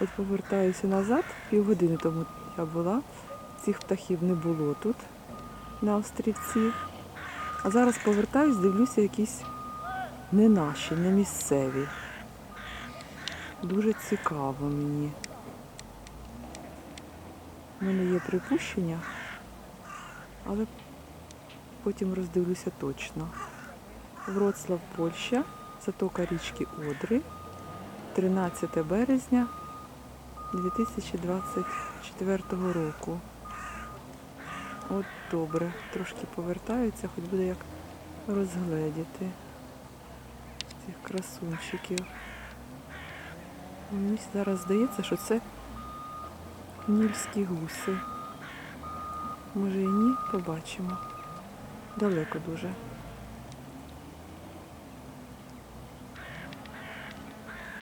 От повертаюся назад, півгодини тому я була. Цих птахів не було тут, на острівці. А зараз повертаюсь, дивлюся, якісь не наші, не місцеві. Дуже цікаво мені. У мене є припущення, але потім роздивлюся точно. Вроцлав, Польща, затока річки Одри, 13 березня 2024 року. От добре, трошки повертаються, хоч буде як розгледіти цих красунчиків. Мені зараз здається, що це нільські гуси. Може і ні, побачимо. Далеко дуже.